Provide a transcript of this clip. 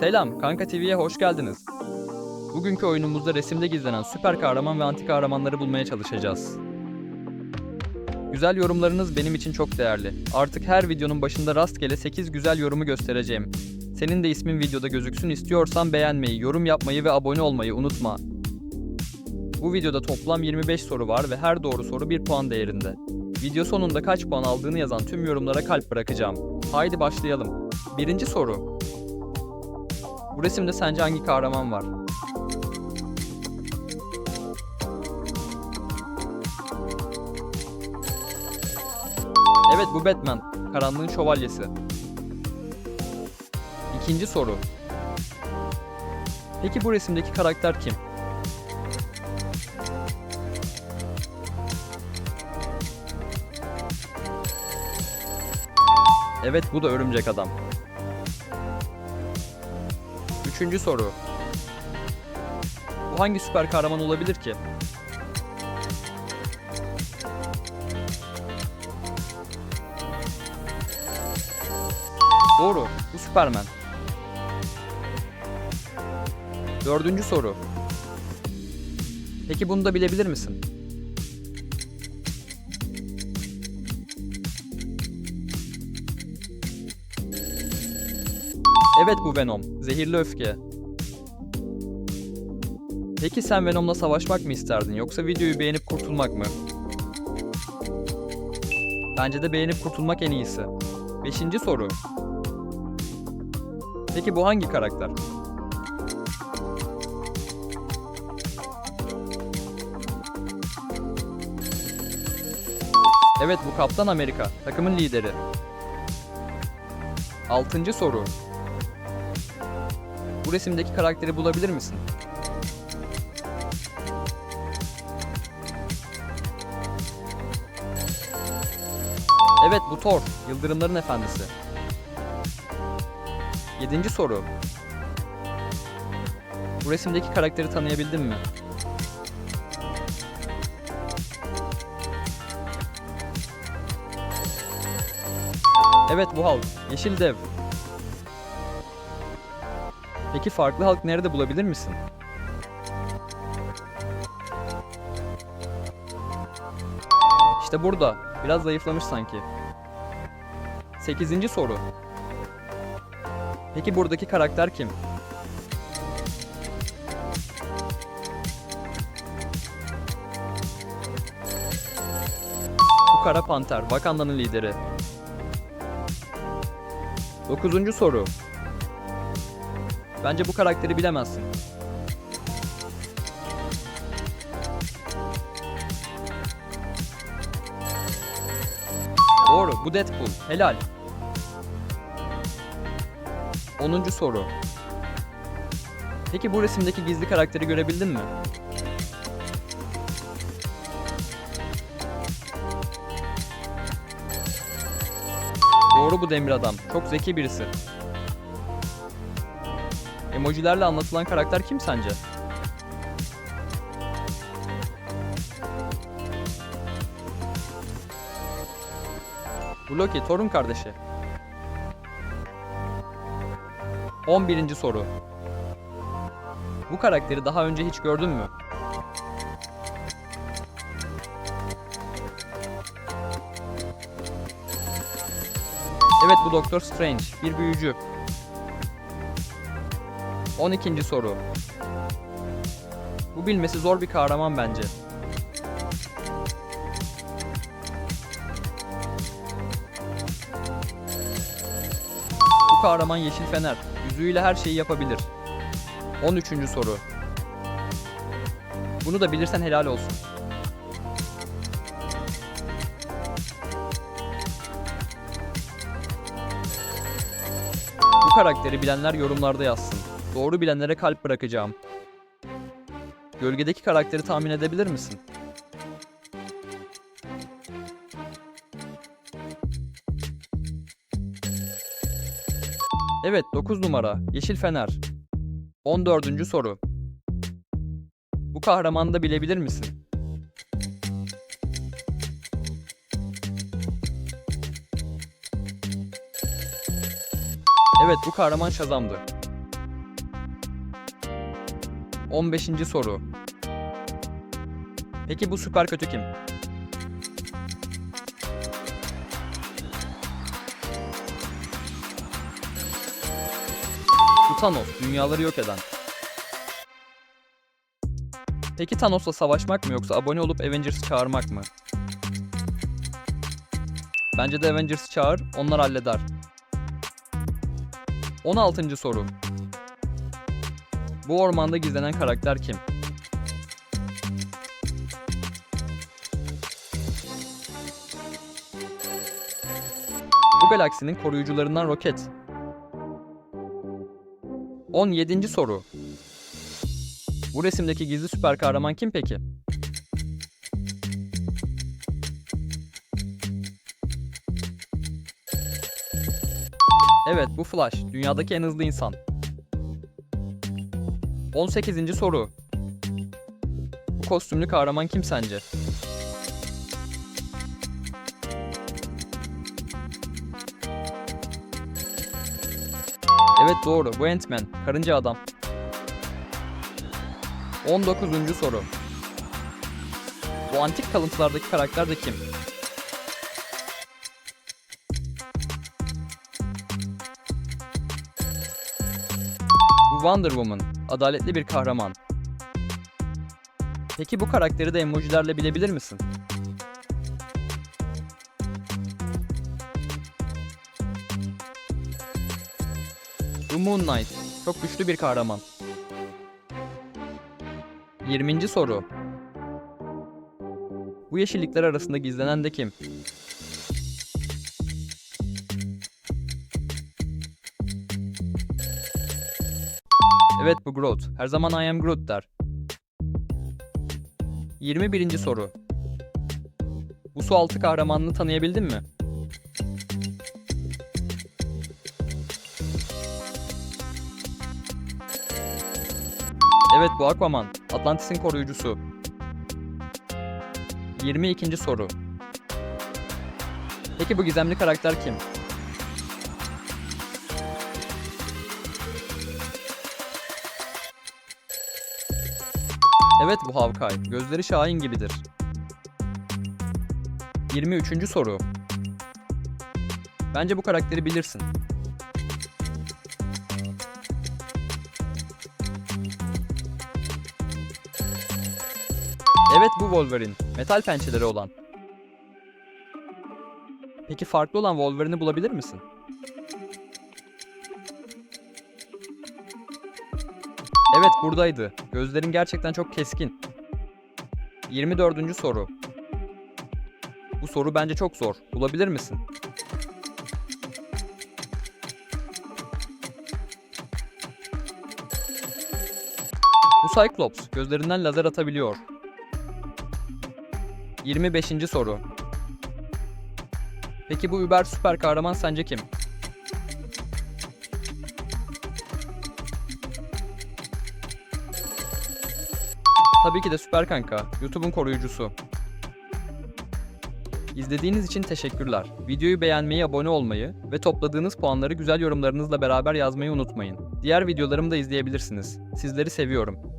Selam, Kanka TV'ye hoş geldiniz. Bugünkü oyunumuzda resimde gizlenen süper kahraman ve anti kahramanları bulmaya çalışacağız. Güzel yorumlarınız benim için çok değerli. Artık her videonun başında rastgele 8 güzel yorumu göstereceğim. Senin de ismin videoda gözüksün istiyorsan beğenmeyi, yorum yapmayı ve abone olmayı unutma. Bu videoda toplam 25 soru var ve her doğru soru 1 puan değerinde. Video sonunda kaç puan aldığını yazan tüm yorumlara kalp bırakacağım. Haydi başlayalım. Birinci soru. Bu resimde sence hangi kahraman var? Evet bu Batman. Karanlığın şövalyesi. İkinci soru. Peki bu resimdeki karakter kim? Evet bu da örümcek adam. Üçüncü soru. Bu hangi süper kahraman olabilir ki? Doğru, bu Superman. Dördüncü soru. Peki bunu da bilebilir misin? Evet bu Venom, zehirli öfke. Peki sen Venom'la savaşmak mı isterdin yoksa videoyu beğenip kurtulmak mı? Bence de beğenip kurtulmak en iyisi. Beşinci soru. Peki bu hangi karakter? Evet bu Kaptan Amerika, takımın lideri. Altıncı soru. Bu resimdeki karakteri bulabilir misin? Evet bu Thor, Yıldırımların Efendisi. Yedinci soru. Bu resimdeki karakteri tanıyabildin mi? Evet bu Hulk, Yeşil Dev. Peki farklı halk nerede bulabilir misin? İşte burada. Biraz zayıflamış sanki. Sekizinci soru. Peki buradaki karakter kim? Bu Kara Panter, Wakanda'nın lideri. Dokuzuncu soru. Bence bu karakteri bilemezsin. Doğru, bu Deadpool. Helal. 10. soru. Peki bu resimdeki gizli karakteri görebildin mi? Doğru bu demir adam. Çok zeki birisi. Emojilerle anlatılan karakter kim sence? Bu Loki, Thor'un kardeşi. 11. soru. Bu karakteri daha önce hiç gördün mü? Evet bu Doktor Strange, bir büyücü. 12. soru. Bu bilmesi zor bir kahraman bence. Bu kahraman Yeşil Fener. Yüzüğüyle her şeyi yapabilir. 13. soru. Bunu da bilirsen helal olsun. Bu karakteri bilenler yorumlarda yazsın. Doğru bilenlere kalp bırakacağım. Gölgedeki karakteri tahmin edebilir misin? Evet 9 numara Yeşil Fener. 14. soru. Bu kahramanı da bilebilir misin? Evet bu kahraman Shazam'dı. 15. soru. Peki bu süper kötü kim? Bu Thanos, dünyaları yok eden. Peki Thanos'la savaşmak mı yoksa abone olup Avengers'ı çağırmak mı? Bence de Avengers'ı çağır, onlar halleder. 16. soru. Bu ormanda gizlenen karakter kim? Bu galaksinin koruyucularından Roket. 17. soru. Bu resimdeki gizli süper kahraman kim peki? Evet, bu Flash, dünyadaki en hızlı insan. 18. soru. Bu kostümlü kahraman kim sence? Evet doğru, bu Ant-Man, karınca adam. 19. soru. Bu antik kalıntılardaki karakter de kim? Wonder Woman, adaletli bir kahraman. Peki bu karakteri de emojilerle bilebilir misin? Bu Moon Knight, çok güçlü bir kahraman. 20. soru. Bu yeşillikler arasında gizlenen de kim? Evet bu Groot. Her zaman I am Groot der. 21. soru. Bu su altı kahramanını tanıyabildin mi? Evet bu Aquaman. Atlantis'in koruyucusu. 22. soru. Peki bu gizemli karakter kim? Evet bu Hawkeye. Gözleri Şahin gibidir. 23. soru. Bence bu karakteri bilirsin. Evet bu Wolverine. Metal pençeleri olan. Peki farklı olan Wolverine'i bulabilir misin? Evet buradaydı. Gözlerin gerçekten çok keskin. 24. soru. Bu soru bence çok zor. Bulabilir misin? Bu Cyclops gözlerinden lazer atabiliyor. 25. soru. Peki bu Uber süper kahraman sence kim? Tabii ki de Süper Kanka, YouTube'un koruyucusu. İzlediğiniz için teşekkürler. Videoyu beğenmeyi, abone olmayı ve topladığınız puanları güzel yorumlarınızla beraber yazmayı unutmayın. Diğer videolarımı da izleyebilirsiniz. Sizleri seviyorum.